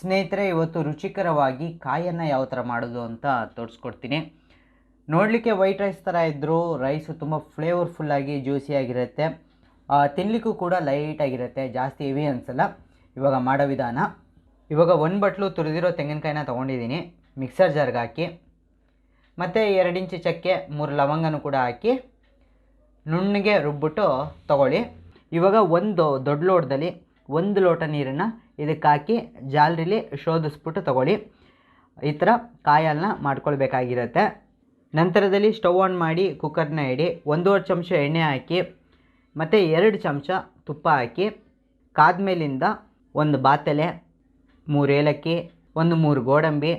ಸ್ನೇಹಿತರೆ, ಇವತ್ತು ರುಚಿಕರವಾಗಿ ಕಾಯನ್ನು ಯಾವ ಥರ ಮಾಡೋದು ಅಂತ ತೋರಿಸ್ಕೊಡ್ತೀನಿ. ನೋಡಲಿಕ್ಕೆ ವೈಟ್ ರೈಸ್ ಥರ ಇದ್ದರೂ ರೈಸು ತುಂಬ ಫ್ಲೇವರ್ಫುಲ್ಲಾಗಿ ಜ್ಯೂಸಿಯಾಗಿರುತ್ತೆ ತಿನ್ನಲಿಕ್ಕೂ ಕೂಡ ಲೈಟಾಗಿರುತ್ತೆ ಜಾಸ್ತಿ ಹೆವಿ ಅನಿಸಲ್ಲ. ಇವಾಗ ಮಾಡೋ ವಿಧಾನ. ಇವಾಗ ಒಂದು ಬಟ್ಲು ತುರಿದಿರೋ ತೆಂಗಿನಕಾಯಿನ ತೊಗೊಂಡಿದ್ದೀನಿ, ಮಿಕ್ಸರ್ ಜಾರ್ಗೆ ಹಾಕಿ. ಮತ್ತು ಎರಡು ಇಂಚು ಚಕ್ಕೆ, ಮೂರು ಲವಂಗನೂ ಕೂಡ ಹಾಕಿ. ನುಣ್ಣಗೆ ರುಬ್ಬಿಟ್ಟು ತಗೊಳ್ಳಿ. ಇವಾಗ ಒಂದು ದೊಡ್ಡ ಲೋಟದಲ್ಲಿ ಒಂದು ಲೋಟ ನೀರನ್ನು ಇದಕ್ಕೆ ಹಾಕಿ ಜಾಲರಿಲಿ ಶೋಧಿಸ್ಬಿಟ್ಟು ತಗೊಳ್ಳಿ. ಈ ಥರ ಕಾಯಲ್ನ ಮಾಡ್ಕೊಳ್ಬೇಕಾಗಿರುತ್ತೆ. ನಂತರದಲ್ಲಿ ಸ್ಟವ್ ಆನ್ ಮಾಡಿ ಕುಕ್ಕರ್ನ ಇಡಿ, ಒಂದೂವರೆ ಚಮಚ ಎಣ್ಣೆ ಹಾಕಿ, ಮತ್ತು ಎರಡು ಚಮಚ ತುಪ್ಪ ಹಾಕಿ, ಕಾದ್ಮೇಲಿಂದ ಒಂದು ಬಾತಲೆ, ಮೂರು ಏಲಕ್ಕಿ, ಒಂದು ಮೂರು ಗೋಡಂಬಿ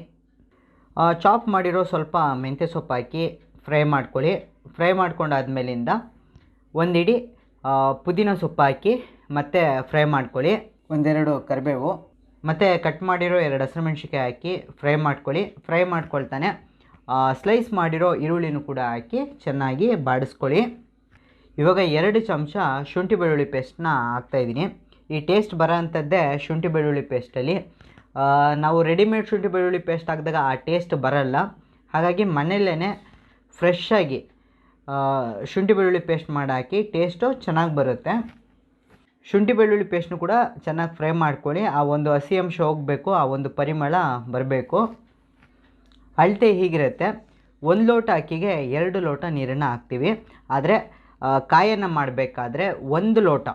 ಚಾಪ್ ಮಾಡಿರೋ ಸ್ವಲ್ಪ ಮೆಂತ್ಯ ಸೊಪ್ಪು ಹಾಕಿ ಫ್ರೈ ಮಾಡ್ಕೊಳ್ಳಿ. ಫ್ರೈ ಮಾಡ್ಕೊಂಡಾದ್ಮೇಲಿಂದ ಒಂದಿಡಿ ಪುದೀನ ಸೊಪ್ಪು ಹಾಕಿ ಮತ್ತೆ ಫ್ರೈ ಮಾಡ್ಕೊಳ್ಳಿ. ಒಂದೆರಡು ಕರಿಬೇವು. ಮತ್ತು ಕಟ್ ಮಾಡಿರೋ ಎರಡು ಹಸಿರುಮೆಣ್ಸಿಕಾಯಿ ಹಾಕಿ ಫ್ರೈ ಮಾಡ್ಕೊಳ್ಳಿ. ಫ್ರೈ ಮಾಡ್ಕೊಳ್ತಾನೆ. ಸ್ಲೈಸ್ ಮಾಡಿರೋ ಈರುಳ್ಳಿನೂ ಕೂಡ ಹಾಕಿ ಚೆನ್ನಾಗಿ ಬಾಡಿಸ್ಕೊಳ್ಳಿ. ಇವಾಗ ಎರಡು ಚಮಚ ಶುಂಠಿ ಬೆಳ್ಳುಳ್ಳಿ ಪೇಸ್ಟ್ನ ಹಾಕ್ತಾಯಿದ್ದೀನಿ ಈ ಟೇಸ್ಟ್ ಬರೋ ಅಂಥದ್ದೇ ಶುಂಠಿ ಬೆಳ್ಳುಳ್ಳಿ ಪೇಸ್ಟಲ್ಲಿ ನಾವು ರೆಡಿಮೇಡ್ ಶುಂಠಿ ಬೆಳ್ಳುಳ್ಳಿ ಪೇಸ್ಟ್ ಹಾಕಿದಾಗ ಆ ಟೇಸ್ಟ್ ಬರಲ್ಲ. ಹಾಗಾಗಿ ಮನೆಯಲ್ಲೇ ಫ್ರೆಶ್ಶಾಗಿ ಶುಂಠಿ ಬೆಳ್ಳುಳ್ಳಿ ಪೇಸ್ಟ್ ಮಾಡಿ ಹಾಕಿ ಟೇಸ್ಟು ಚೆನ್ನಾಗಿ ಬರುತ್ತೆ. ಶುಂಠಿ ಬೆಳ್ಳುಳ್ಳಿ ಪೇಸ್ಟ್ನು ಕೂಡ ಚೆನ್ನಾಗಿ ಫ್ರೈ ಮಾಡ್ಕೊಳ್ಳಿ. ಆ ಒಂದು ಹಸಿ ಅಂಶ ಹೋಗಬೇಕು, ಆ ಒಂದು ಪರಿಮಳ ಬರಬೇಕು. ಅಳತೆ ಹೀಗಿರುತ್ತೆ. ಒಂದು ಲೋಟ ಅಕ್ಕಿಗೆ ಎರಡು ಲೋಟ ನೀರನ್ನು ಹಾಕ್ತೀವಿ. ಆದರೆ ಕಾಯನ್ನು ಮಾಡಬೇಕಾದ್ರೆ ಒಂದು ಲೋಟ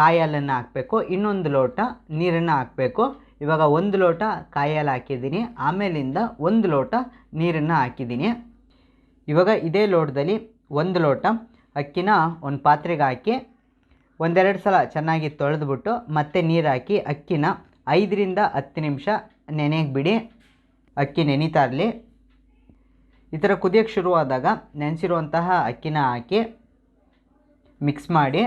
ಕಾಯಿ ಹಾಲನ್ನು ಹಾಕಬೇಕು, ಇನ್ನೊಂದು ಲೋಟ ನೀರನ್ನು ಹಾಕಬೇಕು. ಇವಾಗ ಒಂದು ಲೋಟ ಕಾಯಿ ಹಾಲು ಹಾಕಿದ್ದೀನಿ. ಆಮೇಲಿಂದ ಒಂದು ಲೋಟ ನೀರನ್ನು ಹಾಕಿದ್ದೀನಿ. ಇವಾಗ ಇದೇ ಲೋಟದಲ್ಲಿ ಒಂದು ಲೋಟ ಅಕ್ಕಿನ ಒಂದು ಪಾತ್ರೆಗೆ ಹಾಕಿ ಒಂದೆರಡು ಸಲ ಚೆನ್ನಾಗಿ ತೊಳೆದುಬಿಟ್ಟು ಮತ್ತೆ ನೀರು ಹಾಕಿ ಅಕ್ಕಿನ ಐದರಿಂದ ಹತ್ತು ನಿಮಿಷ ನೆನೆಗೆ ಬಿಡಿ. ಅಕ್ಕಿ ನೆನೀತಾ ಇರಲಿ. ಈ ಥರ ಕುದಿಯೋಕ್ಕೆ ಶುರುವಾದಾಗ ನೆನೆಸಿರುವಂತಹ ಅಕ್ಕಿನ ಹಾಕಿ ಮಿಕ್ಸ್ ಮಾಡಿ.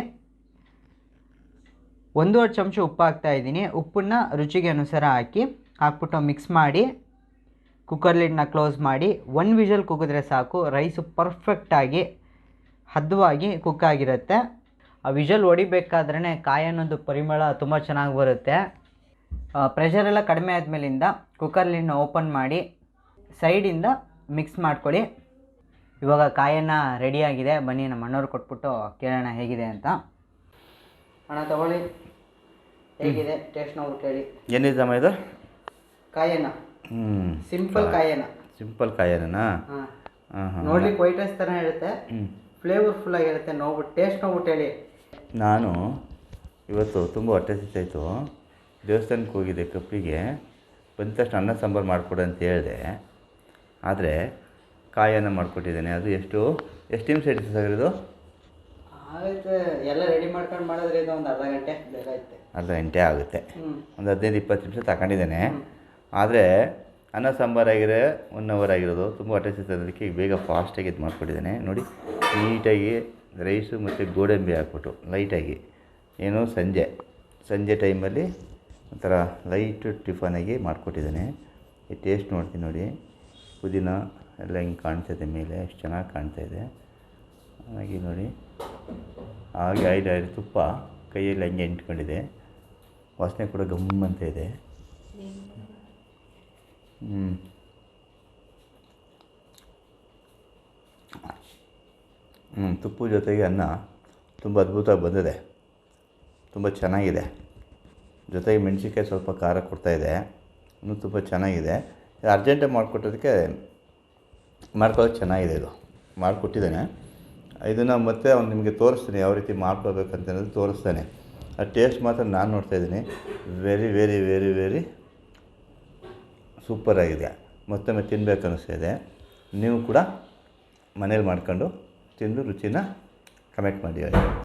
ಒಂದೂವರೆ ಚಮಚ ಉಪ್ಪು ಹಾಕ್ತಾ ಇದ್ದೀನಿ. ಉಪ್ಪನ್ನ ರುಚಿಗೆ ಅನುಸಾರ ಹಾಕಿ ಹಾಕ್ಬಿಟ್ಟು ಮಿಕ್ಸ್ ಮಾಡಿ. ಕುಕ್ಕರ್ ಲಿಡ್ನ ಕ್ಲೋಸ್ ಮಾಡಿ. ಒನ್ ವಿಷಲ್ ಕುಗಿದ್ರೆ ಸಾಕು. ರೈಸು ಪರ್ಫೆಕ್ಟಾಗಿ ಹದವಾಗಿ ಕುಕ್ ಆಗಿರುತ್ತೆ. ಆ ವಿಜಲ್ ಹೊಡಿಬೇಕಾದ್ರೇ ಕಾಯಿ ಅನ್ನೋದು ಪರಿಮಳ ತುಂಬ ಚೆನ್ನಾಗಿ ಬರುತ್ತೆ. ಪ್ರೆಷರೆಲ್ಲ ಕಡಿಮೆ ಆದಮೇಲಿಂದ ಕುಕ್ಕರ್ಲಿನ ಓಪನ್ ಮಾಡಿ ಸೈಡಿಂದ ಮಿಕ್ಸ್ ಮಾಡ್ಕೊಳ್ಳಿ. ಇವಾಗ ಕಾಯನ್ನು ರೆಡಿಯಾಗಿದೆ ಬನ್ನಿ ನಮ್ಮ ಅಣ್ಣವ್ರು ಕೊಟ್ಬಿಟ್ಟು ಕೇಳೋಣ ಹೇಗಿದೆ ಅಂತ. ಅಣ್ಣ ತಗೊಳ್ಳಿ. ಹೇಗಿದೆ? ಟೇಸ್ಟ್ ನೋವು ಕೇಳಿ ಏನಿದಮ್ಮ ಇದು? ಕಾಯನ್ನ ಹ್ಞೂ ಸಿಂಪಲ್ ಕಾಯನ್ನ ಸಿಂಪಲ್ ಕಾಯನನಾ ಹಾಂ ಹಾಂ. ಹಾಂ ನೋಡ್ಲಿಕ್ಕೆ ವೈಟ್ ರೈಸ್ ಥರ ಇರುತ್ತೆ. ಫ್ಲೇವರ್ಫುಲ್ ಆಗಿರುತ್ತೆ. ನೋಡ್ಬಿಟ್ಟು ಟೇಸ್ಟ್ ನೋವು ಹೇಳಿ. ನಾನು ಇವತ್ತು ತುಂಬ ಹೊಟ್ಟೆ ಸಿಗ್ತಾಯಿತ್ತು ದೇವಸ್ಥಾನಕ್ಕೆ ಹೋಗಿದ್ದೆ ಕಪ್ಪಿಗೆ. ಬಂದ ತಕ್ಷಣ ಅನ್ನ ಸಾಂಬಾರು ಮಾಡಿಕೊಡು ಅಂತ ಹೇಳಿದೆ. ಆದರೆ ಕಾಯನ್ನು ಮಾಡಿಕೊಟ್ಟಿದ್ದೇನೆ. ಅದು ಎಷ್ಟು? ಎಷ್ಟು ನಿಮಿಷ ಹಿಡಿತು ಸರ್ ಇದು ಆಗುತ್ತೆ. ಎಲ್ಲ ರೆಡಿ ಮಾಡ್ಕೊಂಡು ಮಾಡಿದ್ರೆ ಇದು ಒಂದು ಅರ್ಧ ಗಂಟೆ ಬೇಕಾಗುತ್ತೆ. ಅರ್ಧ ಗಂಟೆ ಆಗುತ್ತೆ. ಒಂದು ಹದಿನೈದು ಇಪ್ಪತ್ತು ನಿಮಿಷ ತಗೊಂಡಿದ್ದೇನೆ ಆದರೆ ಅನ್ನ ಸಾಂಬಾರಾಗಿರೋ ಒನ್ ಅವರ್ ಆಗಿರೋದು. ತುಂಬ ಹೊಟ್ಟೆ ಸಿಗ್ತದೆ ಅದಕ್ಕೆ ಬೇಗ ಫಾಸ್ಟಾಗಿ ಇದು ಮಾಡಿಕೊಟ್ಟಿದ್ದೇನೆ. ನೋಡಿ ನೀಟಾಗಿ ರೈಸು ಮತ್ತು ಗೋಡಂಬಿ ಹಾಕ್ಬಿಟ್ಟು ಲೈಟಾಗಿ. ಏನು ಸಂಜೆ. ಸಂಜೆ ಟೈಮಲ್ಲಿ ಒಂಥರ ಲೈಟು ಟಿಫನಾಗಿ ಮಾಡಿಕೊಟ್ಟಿದ್ದೇನೆ. ಈ ಟೇಸ್ಟ್ ನೋಡ್ತೀನಿ ನೋಡಿ. ಪುದೀನ ಎಲ್ಲ ಹಿಂಗೆ ಕಾಣ್ತಾಯಿದೆ ಮೇಲೆ, ಎಷ್ಟು ಚೆನ್ನಾಗಿ ಕಾಣ್ತಾ ಇದೆ. ಹಾಗೆ ನೋಡಿ. ಹಾಗೆ ಐದು ಐದು ತುಪ್ಪ ಕೈಯಲ್ಲಿ ಹಂಗೆ ಎಂಟ್ಕೊಂಡಿದೆ ವಾಸನೆ ಕೂಡ ಗಮ್ ಅಂತ ಇದೆ. ಹ್ಞೂ ತುಪ್ಪು ಜೊತೆಗೆ ಅನ್ನ ತುಂಬ ಅದ್ಭುತವಾಗಿ ಬಂದಿದೆ. ತುಂಬ ಚೆನ್ನಾಗಿದೆ. ಜೊತೆಗೆ ಮೆಣಸಿನ್ಕಾಯಿ ಸ್ವಲ್ಪ ಖಾರ ಕೊಡ್ತಾಯಿದೆ ಇನ್ನೂ ತುಂಬ ಚೆನ್ನಾಗಿದೆ. ಅರ್ಜೆಂಟಾಗಿ ಮಾಡಿಕೊಟ್ಟೋದಕ್ಕೆ ಮಾಡ್ಕೊಳ್ಳೋಕೆ ಚೆನ್ನಾಗಿದೆ ಇದು. ಮಾಡಿಕೊಟ್ಟಿದ್ದೇನೆ. ಇದನ್ನು ಮತ್ತೆ ಅವ್ನು ನಿಮಗೆ ತೋರಿಸ್ತೀನಿ ಯಾವ ರೀತಿ ಮಾಡ್ಕೋಬೇಕಂತ ತೋರಿಸ್ತಾನೆ. ಆ ಟೇಸ್ಟ್ ಮಾತ್ರ ನಾನು ನೋಡ್ತಾ ಇದ್ದೀನಿ. ವೆರಿ ವೆರಿ ವೆರಿ ವೆರಿ ಸೂಪರಾಗಿದೆ ಮತ್ತೊಮ್ಮೆ ತಿನ್ಬೇಕು ಇದೆ. ನೀವು ಕೂಡ ಮನೇಲಿ ಮಾಡ್ಕೊಂಡು ತಿಂದು ರುಚಿನ ಕಮೆಂಟ್ ಮಾಡಿ